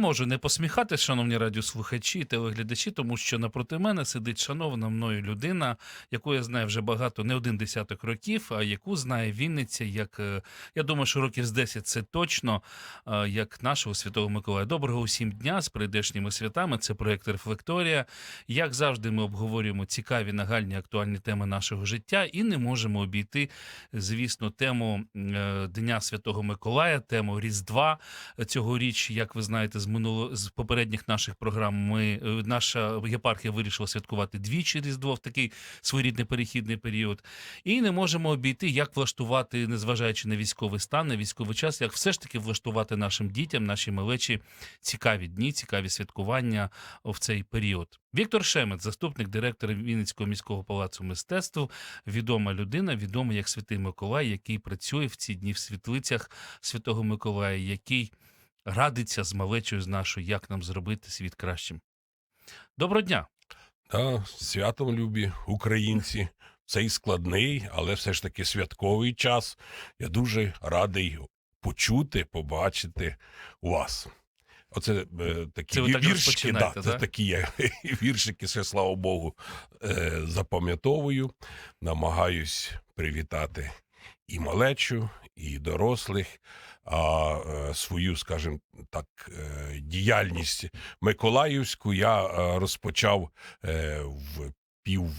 Можу не посміхатись, шановні радіослухачі і телеглядачі, тому що напроти мене сидить шановна мною людина, яку я знаю вже багато, не один десяток років, а яку знає Вінниця, як е, я думаю, що років з 10 це точно, е, як нашого святого Миколая. Доброго усім дня з прийдешніми святами. Це проект Рефлекторія. Як завжди, ми обговорюємо цікаві нагальні актуальні теми нашого життя і не можемо обійти, звісно, тему е, Дня Святого Миколая, тему Різдва цьогоріч, як ви знаєте, з минуло з попередніх наших програм ми е, наша єпархія вирішила святкувати двічі Різдво в такий своєрідний перехідний період. І не можемо обійти, як влаштувати, незважаючи на військовий стан, на військовий час, як все ж таки влаштувати нашим дітям, наші малечі цікаві дні, цікаві святкування в цей період. Віктор Шемет, заступник директора Вінницького міського палацу мистецтв, відома людина, відома як Святий Миколай, який працює в ці дні в світлицях Святого Миколая, який радиться з малечою з нашою, як нам зробити світ кращим. Доброго дня! Та, святом любі українці. Цей складний, але все ж таки святковий час. Я дуже радий почути, побачити вас. Оце е, такі Це ви так віршики, да, це такі я, віршики, ще, слава Богу, е, запам'ятовую. Намагаюсь привітати і малечу, і дорослих. Е, свою, скажімо так, е, діяльність Миколаївську я е, розпочав в пів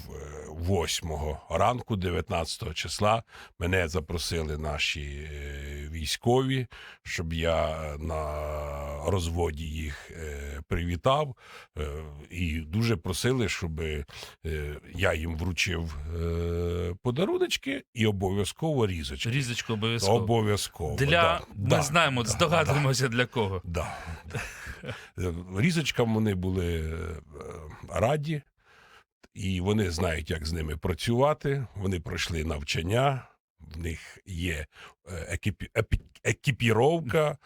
восьмого ранку, 19 числа. Мене запросили наші військові, щоб я на розводі їх привітав. Е, І дуже просили, щоб е, я їм вручив е, подаруночки і обов'язково різочки. Різочку обов'язково. Обов'язково. Для да, ми да, знаємо, да, здогадуємося для кого. Да. Е, Різочкам вони були раді, і вони знають, як з ними працювати. Вони пройшли навчання, в них є екіпіровка.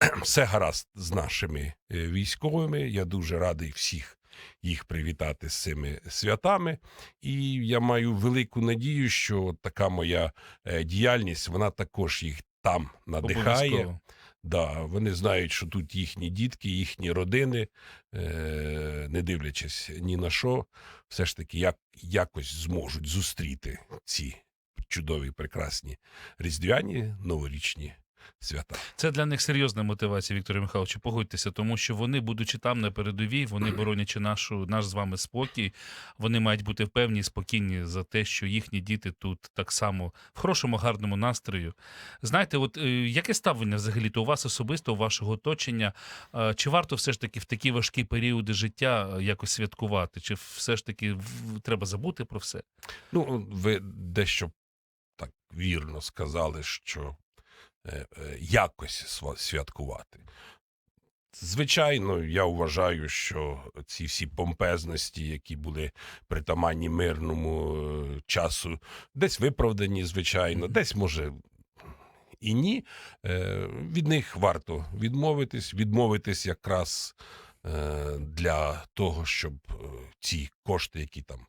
Все гаразд з нашими е, військовими. Я дуже радий всіх їх привітати з цими святами. І я маю велику надію, що така моя е, діяльність вона також їх там надихає. Обов'язково. Да, вони знають, що тут їхні дітки, їхні родини, е, не дивлячись ні на що, все ж таки як, якось зможуть зустріти ці чудові, прекрасні різдвяні новорічні свята. Це для них серйозна мотивація, Вікторе Михайловичу. Погодьтеся, тому що вони, будучи там на передовій, вони боронячи нашу наш з вами спокій, вони мають бути впевнені, спокійні за те, що їхні діти тут так само в хорошому, гарному настрою. Знаєте, от е, яке ставлення взагалі то у вас особисто, у вашого оточення? Чи варто все ж таки в такі важкі періоди життя е, якось святкувати? Чи все ж таки треба забути про все? Ну, ви дещо так вірно сказали, що якось святкувати. Звичайно, я вважаю, що ці всі помпезності, які були притаманні мирному е, часу, десь виправдані, звичайно, десь може. І ні, Е, від них варто відмовитись, відмовитись якраз е, для того, щоб е, ці кошти, які там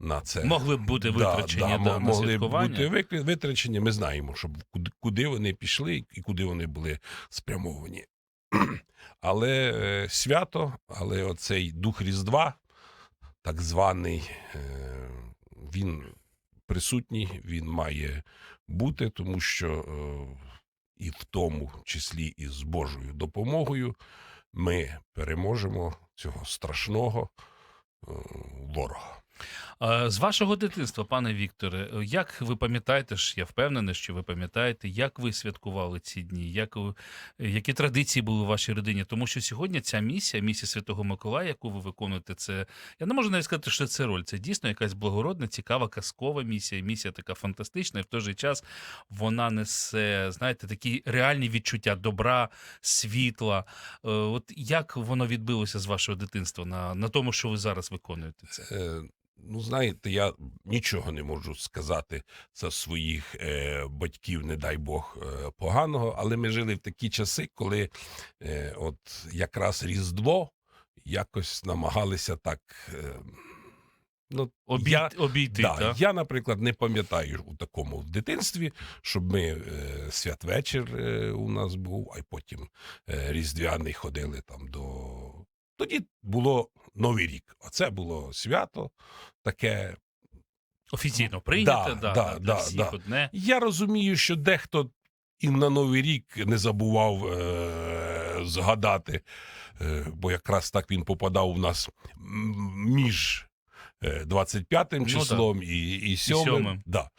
на це Могли б бути витрачені да, мо- на могли б бути витрачені. Ми знаємо, щоб куди, куди вони пішли і куди вони були спрямовані. Але е, свято, але оцей дух Різдва, так званий, е, він присутній, він має бути, тому що е, і в тому числі і з Божою допомогою ми переможемо цього страшного е, ворога. А, З вашого дитинства, пане Вікторе, е, як ви пам'ятаєте ж, я впевнений, що ви пам'ятаєте, як ви святкували ці дні, як, е, які традиції були у вашій родині? Тому що сьогодні ця місія, місія Святого Миколая, яку ви виконуєте, це я не можу навіть сказати, що це роль. Це дійсно якась благородна, цікава, казкова місія. Місія така фантастична, і в той же час вона несе, знаєте, такі реальні відчуття добра, світла. Е, От як воно відбилося з вашого дитинства на, на тому, що ви зараз виконуєте це? Ну, знаєте, я нічого не можу сказати за своїх е, батьків, не дай Бог, е, поганого, але ми жили в такі часи, коли е, от якраз Різдво якось намагалися так. е, Ну, Обій... я, Обійти, да, так? я, наприклад, не пам'ятаю у такому в дитинстві, щоб ми е, святвечір е, у нас був, а й потім е, Різдвяний ходили там до. Тоді було Новий рік. Оце було свято таке. Офіційно прийнято, Да, да, да, для да, всіх да. одне. Я розумію, що дехто і на Новий рік не забував е, згадати, е, бо якраз так він попадав у нас між. Е, 25-м Ну, да. числом і, і 7-м. Да.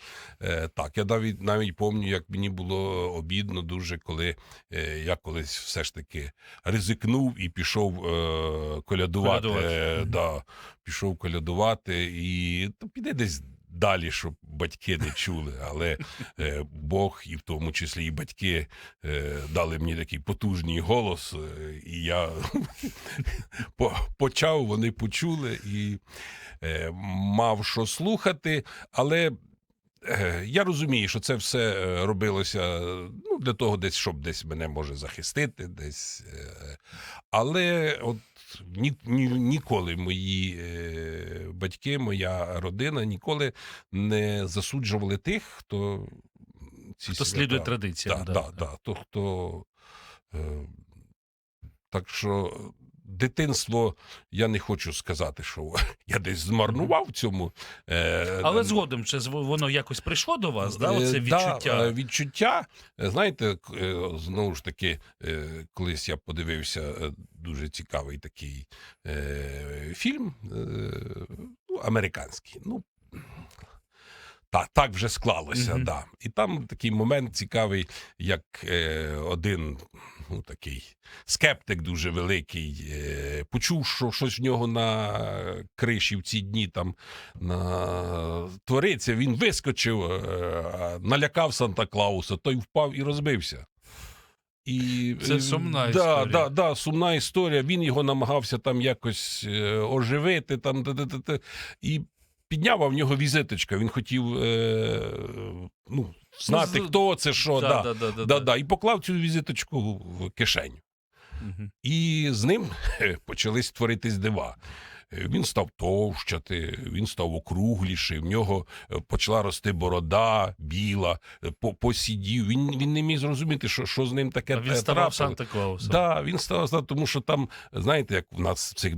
Е, так, я навіть навіть пам'ятаю, як мені було обідно дуже, коли е, я колись все ж таки ризикнув і пішов е, колядувати. Колядувати. Е, да, пішов колядувати і то піде десь далі, щоб батьки не чули. Але е, Бог, і в тому числі і батьки, е, дали мені такий потужний голос, е, і я по- почав, вони почули і е, мав що слухати, але. е, Я розумію, що це все е, робилося ну, для того, десь, щоб десь мене може захистити, десь. е, Але от ні, ні, ніколи мої е, батьки, моя родина ніколи не засуджували тих, хто ці Хто свята- слідує традиціям. Да, да, да, То, хто, е, так що дитинство, я не хочу сказати, що я десь змарнував в цьому. Е, Але згодом чи воно якось прийшло до вас, да? Оце відчуття. Да, відчуття. Знаєте, знову ж таки, колись я подивився дуже цікавий такий е, фільм е, ну, американський. Ну, так, так вже склалося, Мгм. да. І там такий момент цікавий, як е, один ну, такий скептик дуже великий, е, почув, що щось в нього на криші в ці дні там на... твориться, він вискочив, е, налякав Санта Клауса, той впав і розбився. І, Це е, сумна да, історія. Да, да, сумна історія. Він його намагався там якось е, оживити, там, і підняв, а в нього візиточка. Він хотів е, ну, знати, хто це, що. Да, да, да, да, Да, да, і поклав цю візиточку в кишеню. Мгм. І з ним почались творитись дива. Він став товщати, він став округліший, в нього е, почала рости борода біла, е, по- посідів. Він, він не міг зрозуміти, що, що з ним таке А він ставав. Санта Клаусом. Да, він став став, тому що там, знаєте, як в нас в цих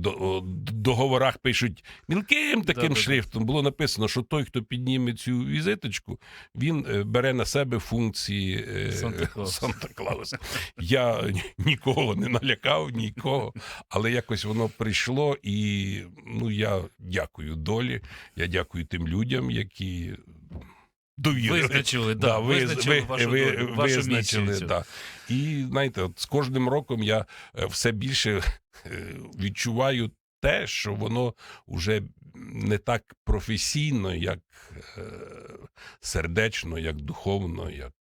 договорах пишуть мілким таким Да-да-да. шрифтом, було написано, що той, хто підніме цю візиточку, він е, бере на себе функції Санта-Клауса. Санта-Клауса. Я нікого не налякав, нікого, але якось воно прийшло, і ну я дякую долі. Я дякую тим людям, які довірили. Визначили, да, Да, ви- визначили ви- вашу, ви- долю, вашу визначили, місію. да. І знаєте, от з кожним роком я е, все більше е, відчуваю те, що воно вже не так професійно, як е, сердечно, як духовно, як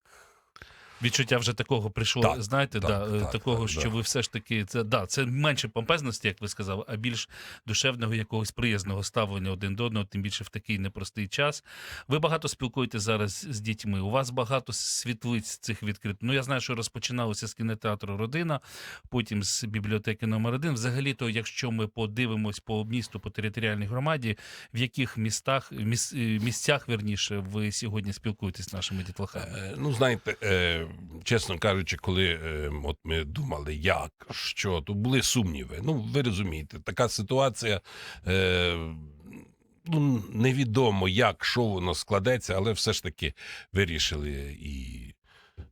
Відчуття вже такого прийшло, Так, знаєте, так, да, е, так, такого, так, що да. ви все ж таки це да, це менше помпезності, як ви сказали, а більш душевного якогось приязного ставлення один до одного, тим більше в такий непростий час. Ви багато спілкуєтеся зараз з дітьми. У вас багато світлиць цих відкритих. Ну я знаю, що розпочиналося з кінотеатру Родина, потім з бібліотеки номер 1 Взагалі, то якщо ми подивимось по місту, по територіальній громаді, в яких містах міс, е, місцях верніше ви сьогодні спілкуєтесь з нашими дітлахами? Е, Ну, знаєте, чесно кажучи, коли е, от ми думали, як, що, то були сумніви. Ну, ви розумієте, така ситуація. Е, Ну, невідомо, як, що воно складеться, але все ж таки вирішили і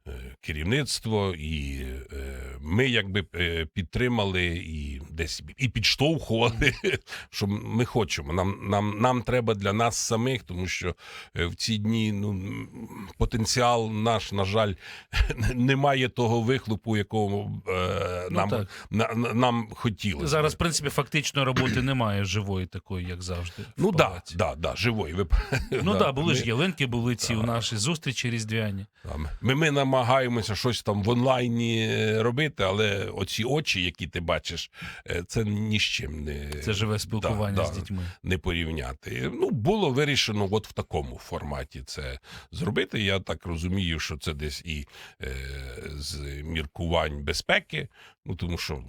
е, керівництво, і е, ми якби е, підтримали і десь і підштовхували, що ми хочемо. Нам, нам, нам треба для нас самих, тому що е, в ці дні ну, потенціал наш, на жаль, не має того вихлопу, якого е, Ну, нам, так. на, на- нам хотілося. Зараз, в принципі, фактично роботи немає живої такої, як завжди. Ну да, да, живой. Ви... Ну так, да, були ж ялинки, були ці у Да. наші зустрічі різдвяні. ми, ми намагаємося щось там в онлайні е, робити, але оці очі, які ти бачиш, е, це ні з чим не, Це живе спілкування да, з дітьми. не порівняти. Ну, було вирішено от в такому форматі це зробити. Я так розумію, що це десь і е, з міркувань безпеки, ну тому що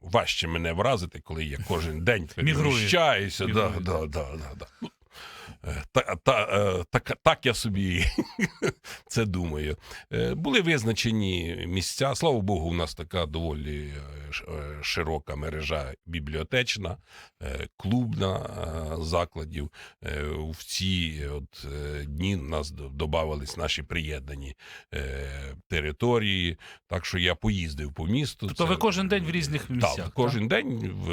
важче мене вразити, коли я кожен день переміщаюся. Да, да, да, да, да. Е, Та, та, е, так, так я собі це думаю. Е, Були визначені місця. Слава Богу, у нас така доволі широка мережа бібліотечна, клубна закладів. В ці от дні нас додавались наші приєднані території. Так що я поїздив по місту. Тобто ви кожен день в різних місцях, Так, так? кожен день в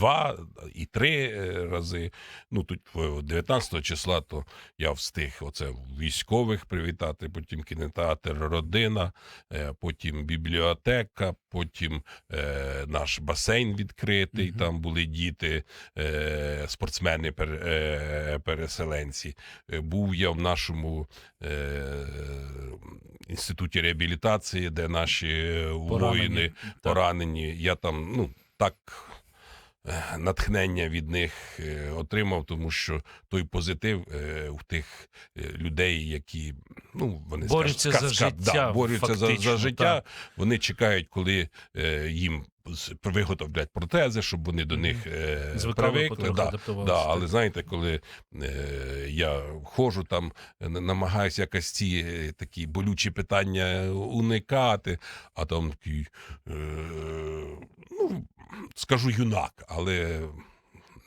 два і три е, рази. Ну тут 19 числа то я встиг оце військових привітати, потім кінотеатр Родина, е, потім бібліотека, потім е, наш басейн відкритий. Мгм. Там були діти, е, спортсмени, пер, е, переселенці. Е, Був я в нашому е, інституті реабілітації, де наші е, воїни Так. поранені. Я там, ну так. Е, Натхнення від них е, отримав, тому що той позитив е, у тих людей, які ну вони Борються скажуть, за життя, да, борються фактично, за життя. так. Вони чекають, коли їм виготовлять протези, щоб вони до них е, Звикали привикли. Да, да, але знаєте, коли е, я ходжу там, е, намагаюся якось ці е, такі болючі питання уникати, а там такий, е, ну, скажу юнак, але.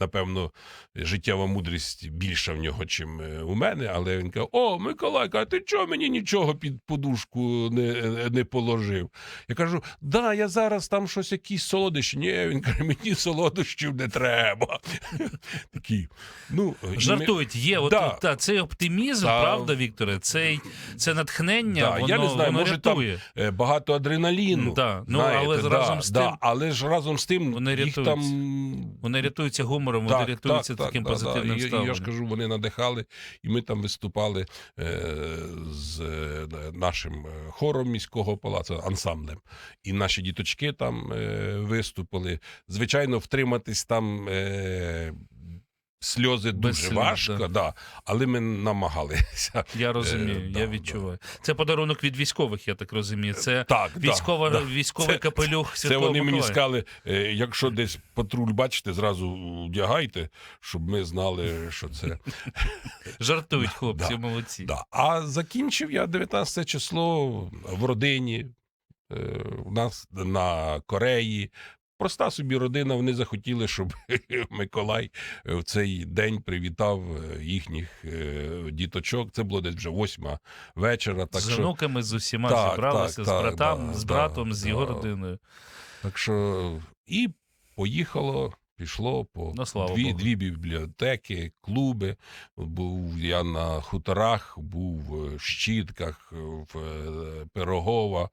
Напевно, життєва мудрість більша в нього, чим е, у мене, але він каже: О, Миколайка, а ти чого мені нічого під подушку не, не положив? Я кажу: да, я зараз там щось якісь солодощі. Ні, він каже, мені солодощів не треба. Такий, ну, Жартують, є от, Да. та, цей оптимізм, Да. правда, Вікторе? Цей, це натхнення, Да, воно, я не знаю, воно може, рятує. е, багато адреналіну. Да. Ну, знаєте, але да, разом з да, тим- але ж разом з тим Вони їх рятуються. там Вони рятуються гумором, вони рятуються таким так, позитивним да. Ставленням. я ж кажу, вони надихали, і ми там виступали е, з е, нашим е, хором міського палацу, ансамблем. І наші діточки там е, виступили. Звичайно, втриматись там. Е, Сльози Без дуже сліз, важко, да. да. але ми намагалися. Я розумію, Е, я да. відчуваю. Це подарунок від військових, я так розумію. Це Так, військова, да, да. військовий Це- капелюх Це вони мені Миколая. сказали, е, якщо десь патруль бачите, зразу вдягайте, щоб ми знали, що це. Жартують хлопці, Да. молодці. Да. А закінчив я 19 число в родині. е, У нас на Кореї. Проста собі родина, вони захотіли, щоб Миколай е, в цей день привітав е, їхніх е, діточок. Це було десь вже восьма вечора. Так з що, онуками, з усіма Так, зібралися, так, з так, братам, да, з да, братом, з його да. родиною. так що і поїхало. Пішло по Ну, слава дві, Богу. дві бібліотеки, клуби. Був я на хуторах, був в Щітках, в Пирогова,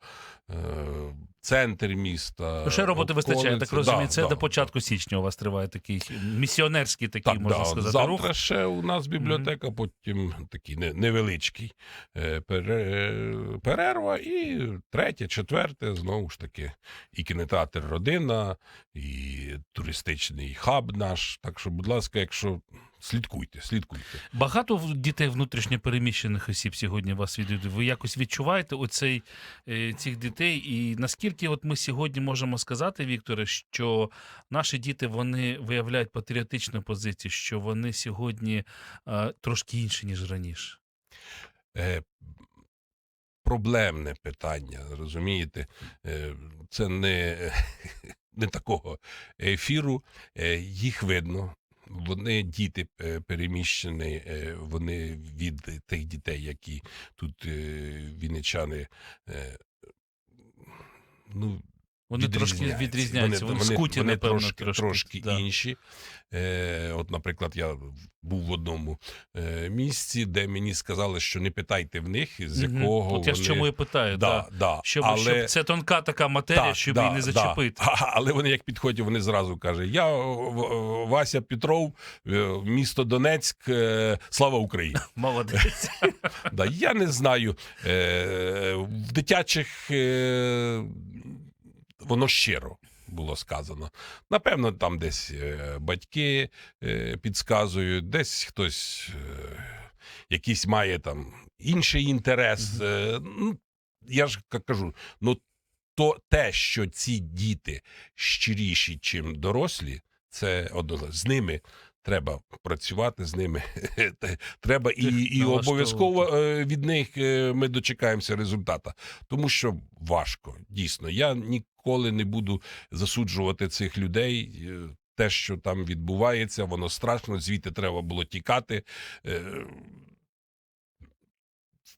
центр міста. Ще роботи вистачає, так розумію. Да, Це да, до початку січня у вас триває такий місіонерський такий, Так, можна да, сказати, завтра рух. ще у нас бібліотека, потім такий невеличкий е, перерва, і третє, четверте, знову ж таки, і кінотеатр Родина, і туристичний хаб наш. Так що, будь ласка, якщо слідкуйте, слідкуйте. Багато дітей внутрішньопереміщених осіб сьогодні вас відвідують. Ви якось відчуваєте оцей е, цих дітей? І наскільки от ми сьогодні можемо сказати, Вікторе, що наші діти вони виявляють патріотичну позицію, що вони сьогодні е, трошки інші ніж раніше? е, проблемне питання, розумієте? Е, це не, не такого ефіру. Е, їх видно. Вони діти е, переміщені, е, вони від тих дітей, які тут е, вінничани. Ну, Вони трошки відрізняються. відрізняються. Вони, скуті, вони напевно, трошки, трошки. трошки да. інші. Е, от, наприклад, я був в одному е, місці, де мені сказали, що не питайте в них, з якого От я вони... чому і питаю, да, да. да. Щоб, але... щоб це тонка така матерія, Так, щоб да, її не да. зачепити. А- Але вони як підходять, вони зразу кажуть: я Вася Петров, е, місто Донецьк, е, слава Україні. Молодець. Да, я не знаю. Е, в дитячих е, воно щиро. Було сказано. Напевно, там десь е, батьки підсказують, підказують, десь хтось е, якийсь має там інший інтерес. Е, ну, я ж кажу, ну то те, що ці діти щиріші, чим дорослі, це однозначно. З ними треба працювати, з ними треба і, і обов'язково е, від них е, ми дочекаємося результата. Тому що важко, дійсно. Я ніколи не буду засуджувати цих людей. Е, Те, що там відбувається, воно страшно. Звідти треба було тікати.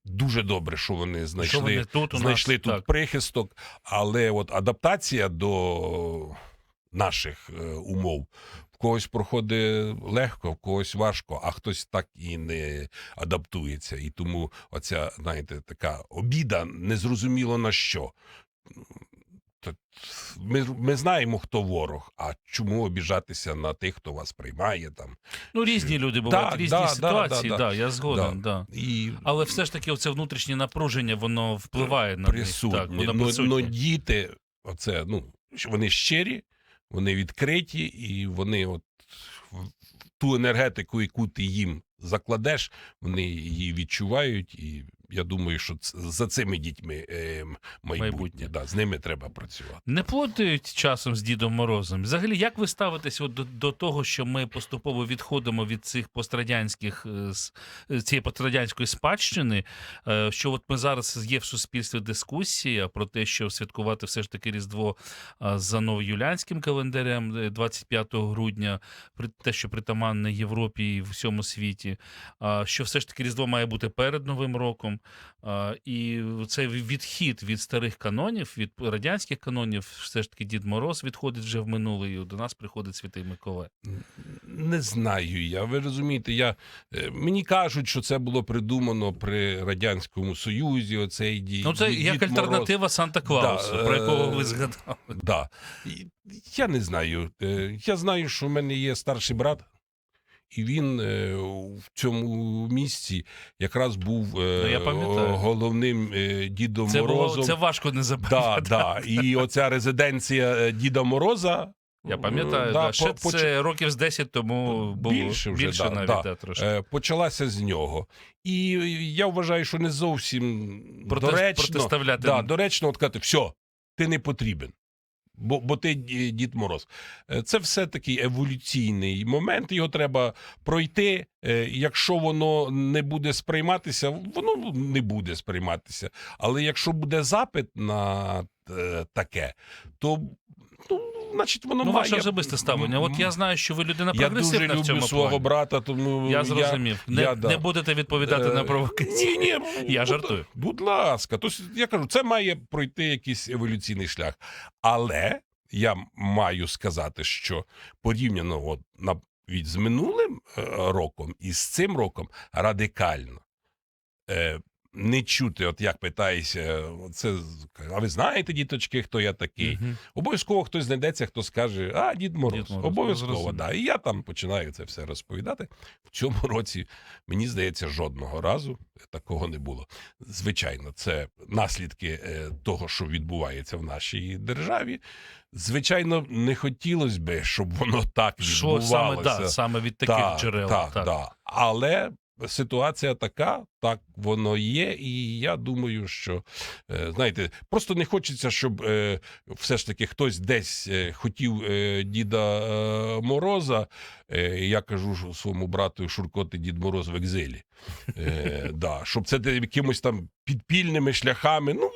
Дуже добре, що вони Що знайшли вони тут знайшли нас? тут Так. прихисток, але от адаптація до наших умов когось проходить легко, в когось важко, а хтось так і не адаптується. І тому оця, знаєте, така обіда незрозуміло на що. Ми, ми знаємо, хто ворог, а чому обіжатися на тих, хто вас приймає там. Ну, різні люди бувають, Да, різні да, да, ситуації, да, да, да. я згоден, да. І Але все ж таки, оце внутрішнє напруження, воно впливає на присутні. них. Так, воно ну, присутнє. ну, діти, оце, ну, вони щирі, вони відкриті, і вони от ту енергетику, яку ти їм закладеш, вони її відчувають. І я думаю, що за цими дітьми е, майбутнє. Майбутнє. Да, з ними треба працювати. Не плутають часом з Дідом Морозом. Взагалі, як ви ставитесь от до, до того, що ми поступово відходимо від цих пострадянських е, е, цієї пострадянської спадщини? е, Що от ми зараз є в суспільстві дискусія про те, що святкувати все ж таки Різдво за новоюліанським календарем е, 25 грудня, те, що притаманне Європі і всьому світі, що все ж таки Різдво має бути перед Новим роком. А, І цей відхід від старих канонів, від радянських канонів, все ж таки Дід Мороз відходить вже в минуле, і до нас приходить Святий Миколай. Не знаю я. Ви розумієте, я, е, мені кажуть, що це було придумано при Радянському Союзі. Оцей ді, Ну, це Ді- як Дід Мороз. Санта Санта Клаусу, Да, про якого е, ви згадали. Да. Я не знаю. Е, Я знаю, що в мене є старший брат, і він е, в цьому місці якраз був е, Ну, я головним е, Дідом Це, було, це важко не Да, запам'ятати. да. І оця резиденція е, Діда Мороза. Я пам'ятаю, е, да, да, ще по- поч- це років з 10 тому було Більше вже, да, навіть да. да, трошки. е, почалася з нього. І я вважаю, що не зовсім Проте- доречно, протиставляти. да, доречно от казати, все, ти не потрібен. Бо, бо ти Дід Мороз. Е, Це все такий еволюційний момент. Його треба пройти. Е, Якщо воно не буде сприйматися, воно не буде сприйматися. Але якщо буде запит на е, таке, то значить воно Ну, має... ваше особисте ставлення. От я знаю, що ви людина я дуже в цьому люблю свого плані. брата, тому Я зрозумів. не, я, да. не будете відповідати Е, на провокації. Ні, ні, Я будь- жартую. Будь ласка, то я кажу, це має пройти якийсь еволюційний шлях. Але я маю сказати, що порівняно от, навіть з минулим е, роком і з цим роком радикально. Не чути, от як питаєшся, це а ви знаєте, діточки, хто я такий? Мгм. Обов'язково хтось знайдеться, хто скаже, а дід Мороз. Дід Мороз, Обов'язково, да. І я там починаю це все розповідати. В цьому році, мені здається, жодного разу такого не було. Звичайно, це наслідки е, того, що відбувається в нашій державі. Звичайно, не хотілося би, щоб воно так Що саме, да, саме від таких Так, джерел. Так, так. Да. Але ситуація така, так воно є, і я думаю, що е, знаєте, просто не хочеться, щоб е, все ж таки хтось десь е, хотів Діда Мороза. Я кажу своєму брату Шурко, ти Дід Мороз в екзилі. Да, щоб це якимось там підпільними шляхами. Ну,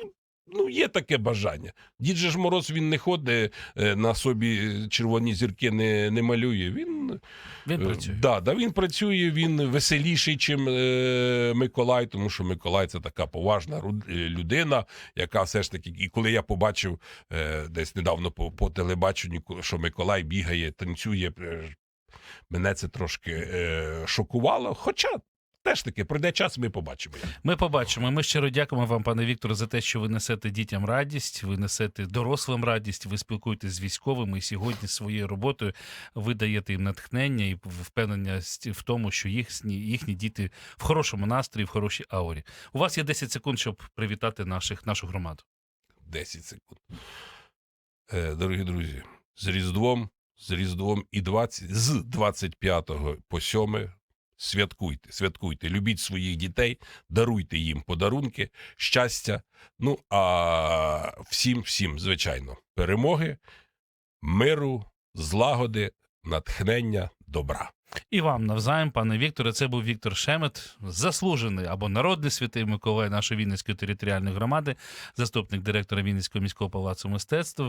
Ну, є таке бажання. Дід же ж Мороз він не ходить е, на собі червоні зірки не, не малює. Він Він Е, працює. Да, да, він працює, він веселіший, чим е, Миколай, тому що Миколай це така поважна е, людина, яка все ж таки, і коли я побачив е, десь недавно по, по телебаченню, що Миколай бігає, танцює, мене це трошки е, шокувало. Хоча теж таки пройде час, ми побачимо. Ми побачимо. Ми щиро дякуємо вам, пане Вікторе, за те, що ви несете дітям радість, ви несете дорослим радість, ви спілкуєтесь з військовими і сьогодні своєю роботою ви даєте їм натхнення і впевнення в тому, що їхні, їхні діти в хорошому настрої, в хорошій аурі. У вас є 10 секунд, щоб привітати наших, нашу громаду. 10 секунд. Е, дорогі друзі, з Різдвом, з Різдвом і 20, з 25 по 7 святкуйте, святкуйте, любіть своїх дітей, даруйте їм подарунки, щастя. Ну а всім, всім, звичайно, перемоги, миру, злагоди, натхнення, добра. І вам навзаєм, пане Вікторе, це був Віктор Шемет, заслужений або народний святий Миколай нашої Вінницької територіальної громади, заступник директора Вінницького міського палацу мистецтв.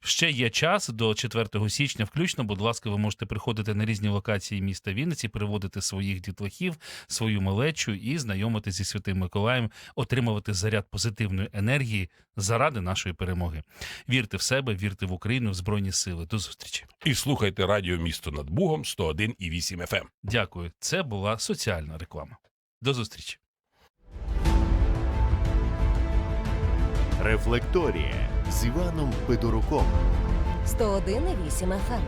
Ще є час до 4 січня. Включно, будь ласка, ви можете приходити на різні локації міста Вінниці, приводити своїх дітлахів, свою малечу і знайомитися зі святим Миколаєм, отримувати заряд позитивної енергії заради нашої перемоги. Вірте в себе, вірте в Україну, в Збройні Сили. До зустрічі. І слухайте радіо місто над Бугом 101,8 FM. Дякую. Це була соціальна реклама. До зустрічі. Рефлекторія з Іваном Федоруком. 101,8 FM.